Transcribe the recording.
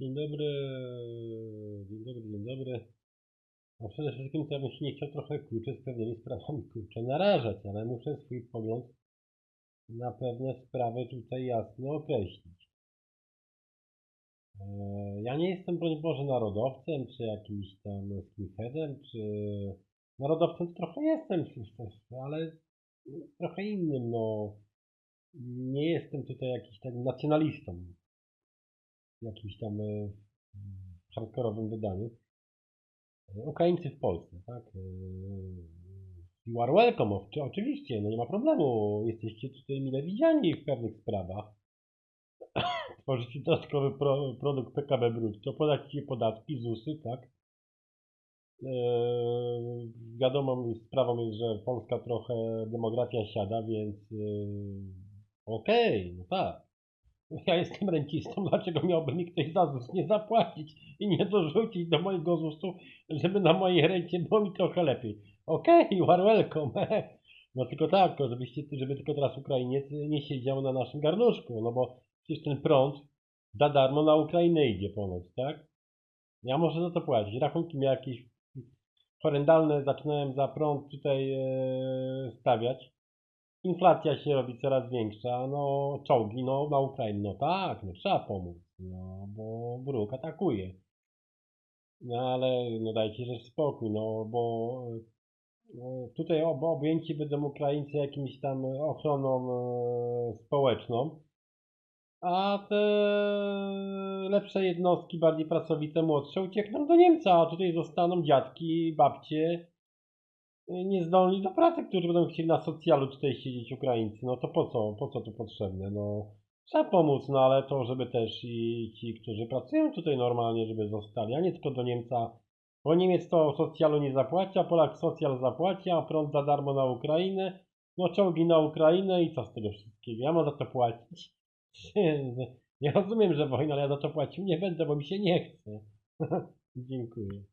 Dzień dobry, dzień dobry, dzień dobry. No przede wszystkim to ja bym się nie chciał trochę kurczę z pewnymi sprawami kurczę narażać, ale muszę swój pogląd na pewne sprawy tutaj jasno określić. Eee, Ja nie jestem, broń Boże, narodowcem, czy jakimś tam skinheadem, czy... Narodowcem trochę jestem, też, ale trochę innym, no. Nie jestem tutaj jakiś tam nacjonalistą jakimś tam e, hardkorowym wydaniu. E, Ukraińcy w Polsce, tak? E, You are welcome, oczy- oczywiście, no nie ma problemu. Jesteście tutaj mile widziani w pewnych sprawach. Tworzycie dodatkowy pro, produkt PKB brutto, płacicie podatki, ZUSy, tak? Wiadomą jest- sprawą jest, że Polska trochę demografia siada, więc e, okej, no tak. Ja jestem rencistą, dlaczego miałby mi ktoś za ZUS nie zapłacić i nie dorzucić do mojego ZUS-u, żeby na mojej rencie było mi trochę lepiej. Okej, you are welcome. No tylko tak, żebyście, żeby tylko teraz Ukrainiec nie siedział na naszym garnuszku, no bo przecież ten prąd za darmo na Ukrainę idzie ponoć, tak? Ja muszę za to płacić. Rachunki miałem jakieś horrendalne, zaczynałem za prąd tutaj e, stawiać. Inflacja się robi coraz większa, no czołgi, no Ukrainie, no tak, no trzeba pomóc, no bo wróg atakuje. No ale no dajcie że spokój, no bo e, tutaj ob, objęci będą Ukraińcy jakimś tam ochroną e, społeczną, a te lepsze jednostki, bardziej pracowite, młodsze uciekną do Niemca, a tutaj zostaną dziadki, babcie, niezdolni do pracy, którzy będą chcieli na socjalu tutaj siedzieć Ukraińcy. No to po co, po co to potrzebne? No trzeba pomóc, no ale to, żeby też i ci, którzy pracują tutaj normalnie, żeby zostali, a nie tylko do Niemca. Bo Niemiec to socjalu nie zapłaci, a Polak socjal zapłaci, a prąd za darmo na Ukrainę. No czołgi na Ukrainę i co z tego wszystkiego? Ja mam za to płacić. Ja rozumiem, że wojna, ale ja za to płacił nie będę, bo mi się nie chce. Dziękuję.